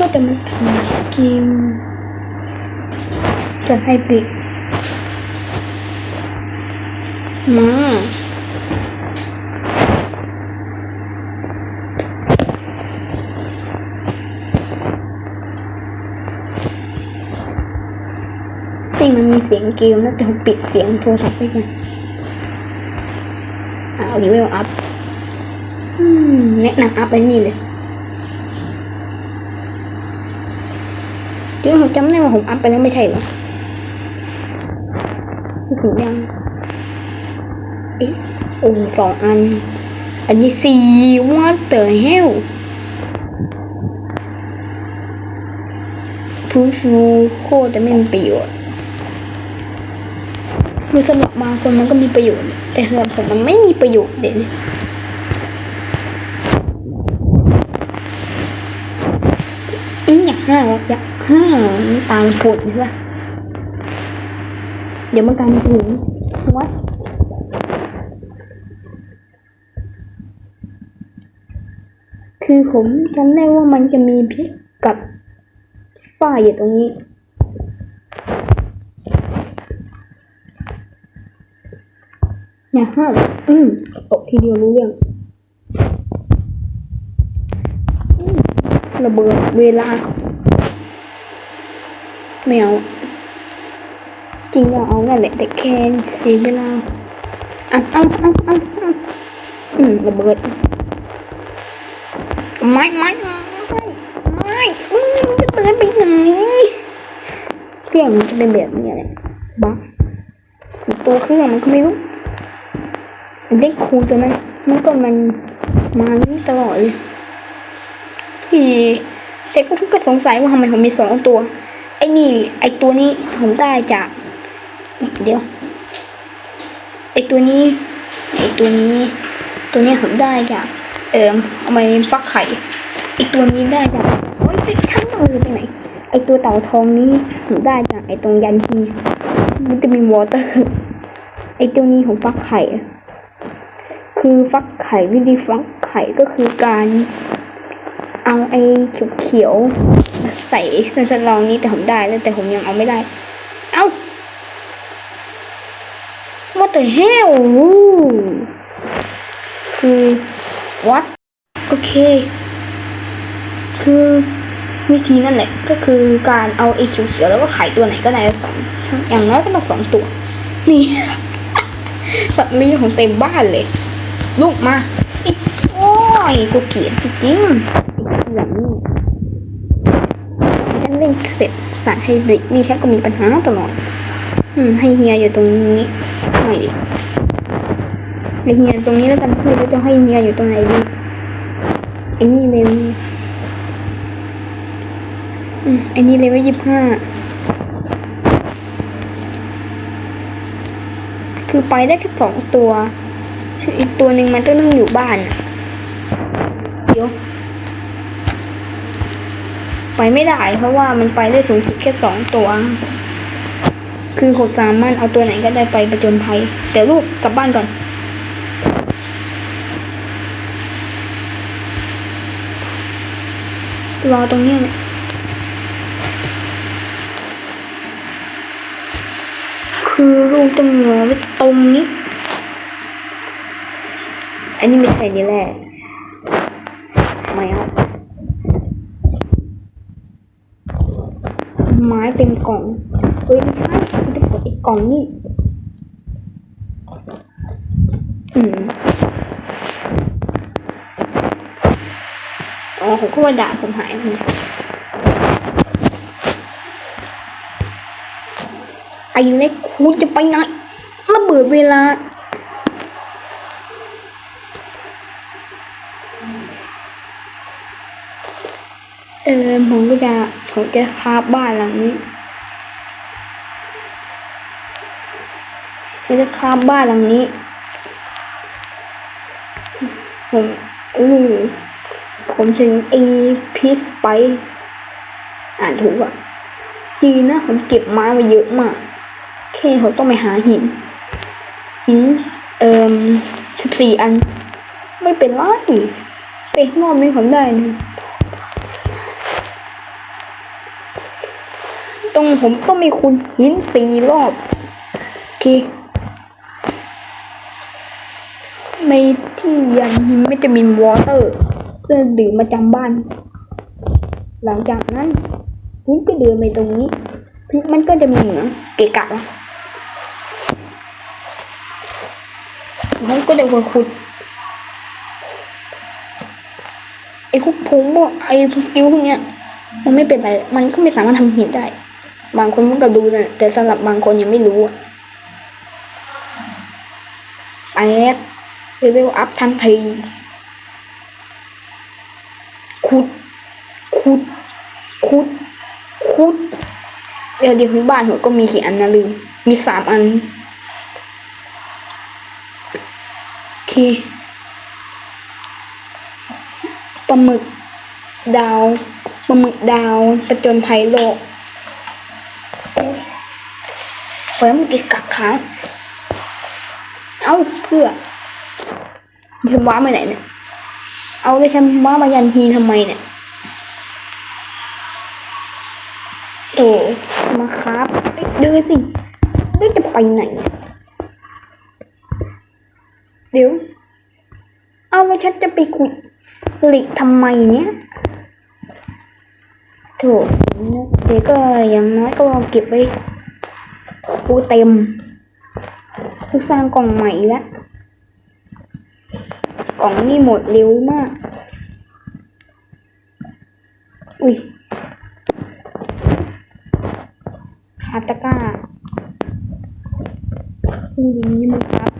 ว่าจะมาทำเกมจะให้ปิดมาติมันมีเสียงเกมแล้วจะปิดเสียงโทรศัพท์ไปกันอ่าเอาดีเวลอัพแนะนำอัพไปนี่เลย เดี๋ยวผมจำได้ว่าผมอัพไปแล้วไม่ใช่เหรอถึงยังเอ๊ะโอ้สองอัน อันนี้สี่วัดเตอร์เฮลฟูฟูโคตรจะไม่มีประโยชน์คือสำหรับบางคนมันก็มีประโยชน์ แต่สำหรับผมมันไม่มีประโยชน์เด่น อืมอยากห้าวอยากห้าวน้ำตาลผุดใช่ปะเดี๋ยวมันกลายเป็นถุงวัดคือผมจำได้ว่ามันจะมีพิกกับฝ้ายอยู่ตรงนี้อย่าห้าวอืมตกทีเดียวรู้เรื่อง ระเบิดเวลา ไม่เอาจริงก็เอานั่นแหละแต่แค่เสียเวลาอะเอาเอาเอาเอาอืมระเบิดไม่ไม่ไม่ไม่อืมจะเปิดไปอย่างนี้เครื่องมันจะเป็นแบบนี้แหละบ้าตัวเครื่องมันก็ไม่รู้เด็กครูตัวนั้นมันก็มันมาตลอดเลยที่แต่ก็ทุกก็สงสัยว่าทำไมผมมีสองตัว นี่ ไอ้ตัวนี้ผมได้จาก เดี๋ยว ไอ้ตัวนี้ ไอ้ตัวนี้ ตัวนี้ผมได้จาก เอิมเอามาฟักไข่ ไอ้ตัวนี้ได้จาก โอ้ยจะทั้งมือไปไหน ไอ้ตัวเต่าทองนี้ผมได้จากไอ้ตรงยันทีมันจะมีวอเตอร์ ไอ้ตัวนี้ผมฟักไข่ คือฟักไข่วิธีฟักไข่ก็คือการ เอาไอ้เขียวๆมาใส่ในทดลองนี้แต่ผมได้แล้วแต่ผมยังเอาไม่ได้ เอ้า What the hell คือ what โอเค คือวิธีนั่นแหละ ก็คือการเอาไอ้เขียวๆแล้วก็ไข่ตัวไหนก็ได้สองอย่างน้อยก็ต้องสองตัว นี่ สัตว์เลี้ยงของเต็มบ้านเลย ลูกมาอีโอ้ยกูเกลียดจริงๆแบบนี้ฉัน เล่นเสร็จสารไฮบริดนี่แค่ก็มีปัญหาตลอด อืมให้เฮียอยู่ตรงนี้ไม่ดิให้เฮียตรงนี้แล้วกันคือจะให้เฮียอยู่ตรงไหนดีไอ้นี่เลยอืมไอ้นี่เลยว่ายี่สิบห้าคือไปได้แค่สองตัว คืออีกตัวหนึ่งมันต้องนั่งอยู่บ้านนะเดี๋ยว ไปไม่ได้ เพราะว่ามันไปได้สูงสุดแค่สองตัว คือผมสามารถเอาตัวไหนก็ได้ไปประจนภัย แต่ลูกกลับบ้านก่อน รอตรงนี้ยแหละคือลูกต้องรอไว้ตรงนี้ อันนี้ไม่ใช่นี่แหละไม่เอา ไม้เต็มกล่องเฮ้ยไม่ใช่มันจะเปิดอีกกล่องนี่อืมอ๋อผมก็ว่าด่าผมหายไปไอ้เล็กคุณจะไปไหนระเบิดเวลาเออผมก็จะ ผมจะคาบบ้านหลังนี้ผมจะคาบบ้านหลังนี้ ผมอือผมถึงไอพีสไป อ่านถูกอะดีนะผมเก็บไม้มาเยอะมาก แค่ผมต้องไปหาหิน หิน เอ่มสิบสี่อัน ไม่เป็นไรไปงนอกไม่ผมได้นะ รงผมต้องมีคุณหินสี่รอบโอเคไม่ที่ยันหินวิตามินวอเตอร์เพื่อดื่มมาจำบ้าน หลังจากนั้นผมก็เดินไปตรงนี้ มันก็จะมีเหมืองเกะกะนะผมก็เดินมาขุดไอ้คุกผมว่าไอ้พวกกิ้วพวกเนี้ย มันไม่เป็นไร มันก็ไม่สามารถทำหินได้ บางคนมันก็ดูนะแต่สำหรับบางคนยังไม่รู้อะแตกเลเวลอัพทันทีขุดขุดขุดขุดเดี๋ยวเดี๋ยวบ้านผมก็มีกี่อันนะลืม มีสามอัน โอเคปลาหมึกดาวปลาหมึกดาวประจนภัยโลก ฟิร์มกิกกักค้างเอ้าเพื่อฉันว้าไปไหนเนี่ย เอาเลยฉันว้ามายันทีทำไมเนี่ยโถมาครับเดินสิเดินจะไปไหน เดี๋ยว เอาแล้วฉันจะไปคุยหลีกทำไมเนี่ยโถเดี๋ยวก็อย่างน้อยก็เก็บไว้ กูเต็มกูสร้างกล่องใหม่แล้วกล่องนี่หมดเร็วมาก อุ้ยคาตะก้าอุ้ยนี่มันครับ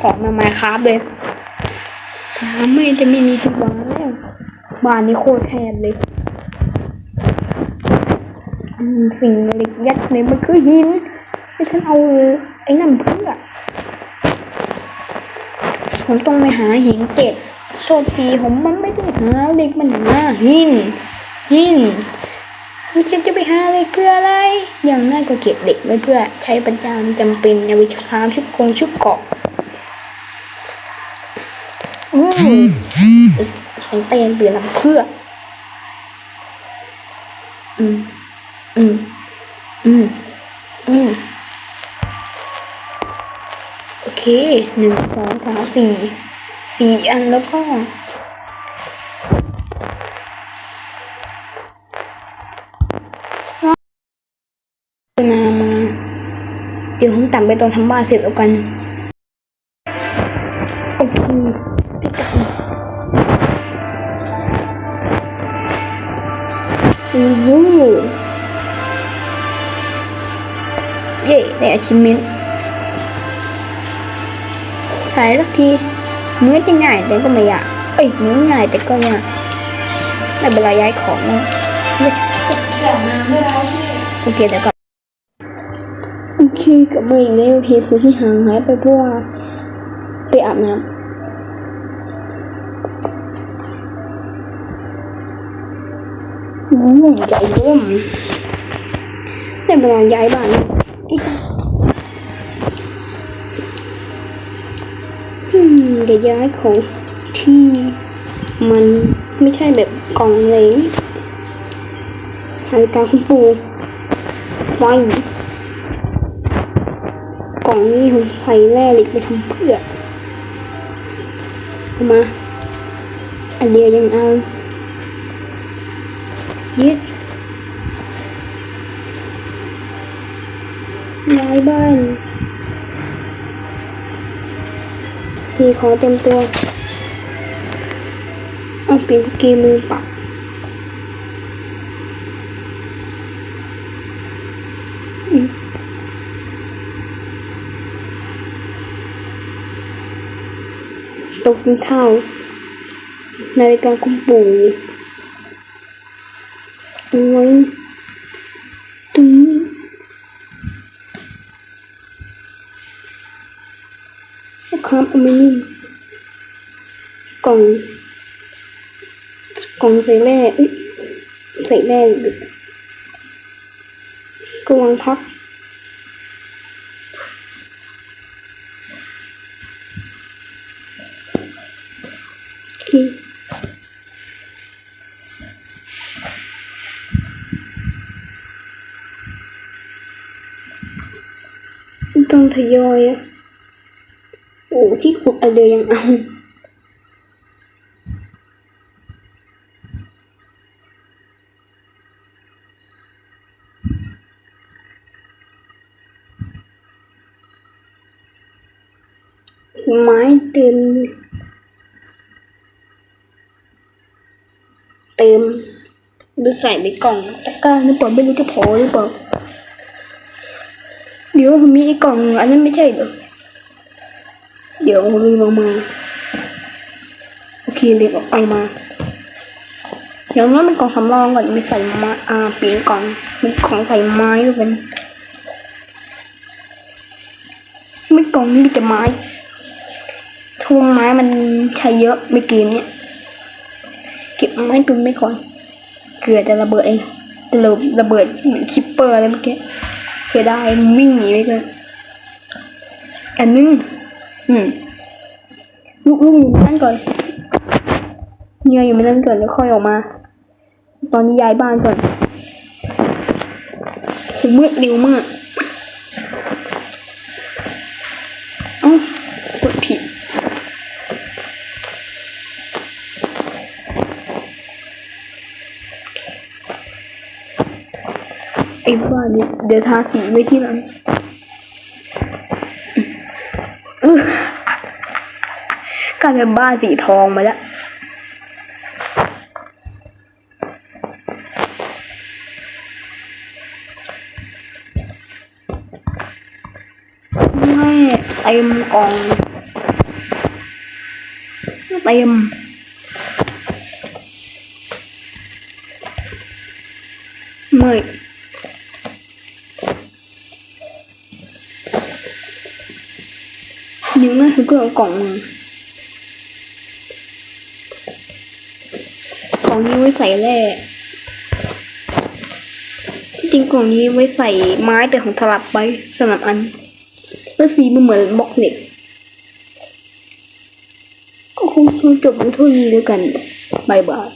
ของมามาครับเลยน้ำไม่จะไม่มีที่วางแล้วบ้านนี้โคตรแคบเลยสิ่งเล็กยัดในมันคือหิน ฉันเอาไอ้นั่นเพื่อ ผมต้องไปหาหินเก็บโทษทีผมมันไม่ได้หาเล็กมันหาหิน หินแล้วฉันจะไปหาเล็กเพื่ออะไร อย่างน้อยก็เก็บเหล็กไว้เพื่อ ใช้ประจำจำเป็นในวิชาชุบกงชุบเกาะอืมฉันเต้นเตือนลำเพื่อ หนึ่งสองสามสี่สี่อันแล้วก็นามา เดี๋ยวผมต่ำไปตอนทำบ้านเสร็จแล้วกันโอเคติดกันโอ้โหเย่ได้ achievement ถ่ายสักทีเหมือนจะง่ายแต่ก็ไม่ยากเอ้ยเหมือนง่ายแต่ก็ยากในเวลาย้ายของเนี่ยโอเคเดี๋ยวก่อนโอเคกลับมาอีกแล้วเหตุผลที่ห่างหายไปเพราะว่าไปอาบน้ำอู้ยใหญ่ร่มได้เวลาย้ายบ้าน จะย้ายของที่มันไม่ใช่แบบกล่องเลยนาฬิกาคุณปูไว้กล่องนี้ผมใส่แร่เหล็กไปทำเพื่อเอามาอันเดียวยังเอา yes ย้ายบ้าน สีขอเต็มตัวเอาเปลี่ยนเกมมือปรับตกกินข้าวนาฬิกาคุณปู่เอาไว้ตรง นี้แล้วครับเอมานี่กล่องกล่องใส่แร่ใส่แร่ดกวางพักโอเคต้องทยอยอะ ที่ขุดอะเดียวยังเอาไม้เต็ม เต็มดูใส่ในกล่องตะกร้าหรือเปล่าไม่รู้จะพอหรือเปล่าเดี๋ยวมีไอ้กล่องอันนั้นไม่ใช่เหรอ ดี๋ยวลืมเอามา โอเคเรียกเอามา เดี๋ยวนั้นเป็นกล่องสำรองก่อนไม่ใส่มาอ่าเปลี่ยนก่องเป็นกล่องใส่ไม้ด้วยกันไม่กล่องนี้มีแต่ไม้ทุ่มไม้มันใช้เยอะไม่เกมเนี้ยเก็บไม้ตุนไม่ก่อน เกือบจะระเบิดเองจะระระเบิดเหมือนคิปเปอร์อะไรเมื่อกี้เสียดายวิ่งหนีไปเลยอันนึง อืมลูกลูกอยู่ในนั่นก่อนเงียอยู่ในนั้นก่อนแล้วค่อยออกมา ตอนนี้ย้ายบ้านก่อนผมมืดเร็วมากเอ้ากดผิดไอ้บ้าเดี๋ยวเดี๋ยวทาสีไว้ที่หลัง กลายเป็นบ้าสีทองมาแล้วไม่เต็มกล่องเต็มไม่ những cái thứ cửa cổng cổng นี้ไว้ใส่แร่จริงกล่องนี้ไว้ใส่ไม้แต่ของสลับไปสลับอันแล้วสีมันเหมือนบล็อกเหล็กก็คงจบเท่านี้แล้วกันบายบาย